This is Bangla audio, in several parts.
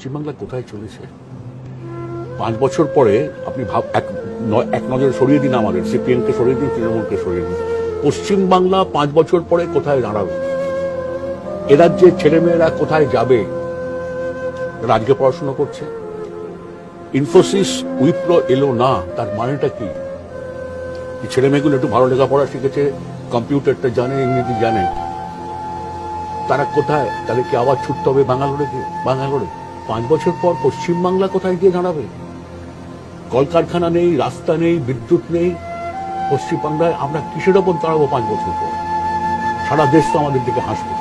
পশ্চিমবাংলা কোথায় চলেছে? পাঁচ বছর পরে আপনি ভাব, এক এক নজরে সরিয়ে দিন আমাদের, সিপিএমকে সরিয়ে দিন, তৃণমূলকে সরিয়ে দিন। পশ্চিমবাংলা পাঁচ বছর পরে কোথায় দাঁড়াবে? এ রাজ্যের ছেলেমেয়েরা কোথায় যাবে? আজকে পড়াশোনা করছে? ইনফোসিস উইপ্রো এলো না, তার মানেটা কি? ছেলে মেয়েগুলো একটু ভালো লেখাপড়া শিখেছে, কম্পিউটারটা জানে, ইংরেজি জানে। তারা কোথায়? তাহলে কি আবার ছুটতে হবে বাঙ্গালোরে গিয়ে? বাঙ্গালোরে? পাঁচ বছর পর পশ্চিমবাংলা কোথায় গিয়ে দাঁড়াবে? কলকারখানা নেই, রাস্তা নেই, বিদ্যুৎ নেই। পশ্চিমবাংলায় আমরা কিসের ওপর দাঁড়াবো পাঁচ বছর পর? সারা দেশ তো আমাদের দিকে হাসবে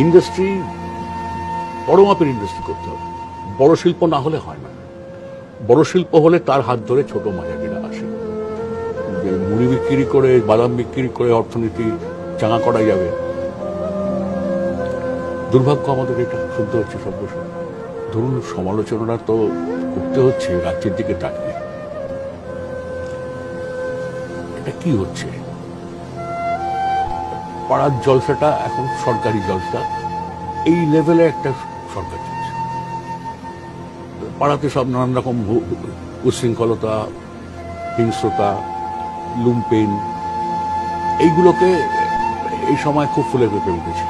ইন্ডাস্ট্রি, বড় মাপের ইন্ডাস্ট্রি করতে হবে। বড় শিল্প না হলে হয় না। বড় শিল্প হলে তার হাত ধরে ছোট মাঝারিরা আসে। মুড়ি বিক্রি করে, বাদাম বিক্রি করে, অর্থনীতি চাঙা করা যাবে। দুর্ভাগ্য আমাদের এটা শুনতে হচ্ছে সব বছর ধরুন সমালোচনা তো করতে হচ্ছে, রাজ্যের দিকে তাকিয়ে। এটা কি হচ্ছে? পাড়ার জলসাটা এখন সরকারি জলসা। এই লেভেলে একটা সরকার চলছে। পাড়াতে সব নানান রকম উচ্ছৃঙ্খলতা হিংস্রতা লুম্পেন এইগুলোকে এই সময় খুব ফুলে পেঁপে উঠেছে।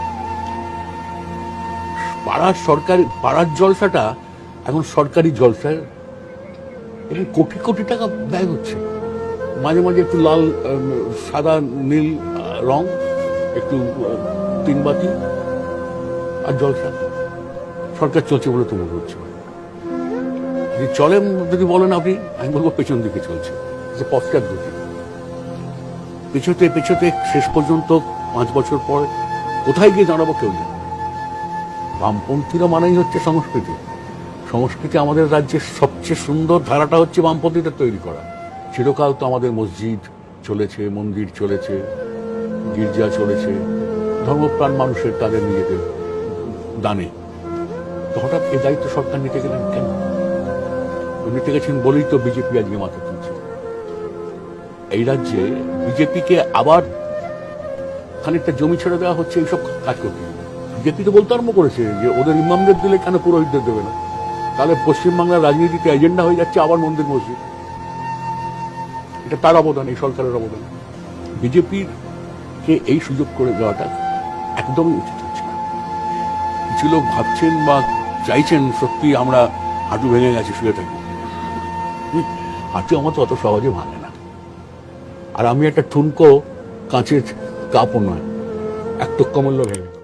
পাড়ার সরকারি, পাড়ার জলসাটা এখন সরকারি জলসায় এবং কোটি কোটি টাকা ব্যয় হচ্ছে। মাঝে মাঝে একটু লাল সাদা, নীল, রং, একটু তিন বাতি আর জলসা। সরকার চলছে বলে তো মনে হচ্ছে যদি চলেন যদি বলেন আপনি, আমি বলব পেছন দিকে চলছে। যে পশ্চাৎ গতি। পেছোতে পেছোতে শেষ পর্যন্ত পাঁচ বছর পর কোথায় গিয়ে দাঁড়াবো কেউ জানে। বামপন্থীরা মানেই হচ্ছে সংস্কৃতি। সংস্কৃতি আমাদের রাজ্যের সবচেয়ে সুন্দর ধারাটা হচ্ছে বামপন্থীদের তৈরি করা। চিরকাল তো আমাদের মসজিদ চলেছে, মন্দির চলেছে, গির্জা চলেছে। ধর্মপ্রাণ মানুষের তাদের নিজেদের দানে। তো হঠাৎ এ দায়িত্ব সরকার নিতে গেলেন কেন? নিতে গেছেন বলেই তো বিজেপি আজকে মাথা তুলছে। এই রাজ্যে বিজেপিকে আবার খানিকটা জমি ছেড়ে দেওয়া হচ্ছে, এইসব কাজ করতে বিজেপি তো বলতে আরম্ভ করেছে যে ওদের ইমামদের দিলে কেন পুরোহিতদের দেবে না? তাহলে পশ্চিমবাংলার রাজনীতিতে এজেন্ডা হয়ে যাচ্ছে আবার মন্দির মসজিদ। এটা তার অবদান, এই সরকারের অবদান। বিজেপির কে এই সুযোগ করে দেওয়াটা একদমই উচিত হচ্ছে না। কিছু লোক ভাবছেন বা চাইছেন, সত্যি আমরা হাঁটু ভেঙে গেছে, শুয়ে থাকি। হাঁটু আমার তো অত সহজে ভাঙে না। আর আমি একটা ঠুনকো কাঁচের কাপও নয়, এক টক্কা মূল্য ভেঙে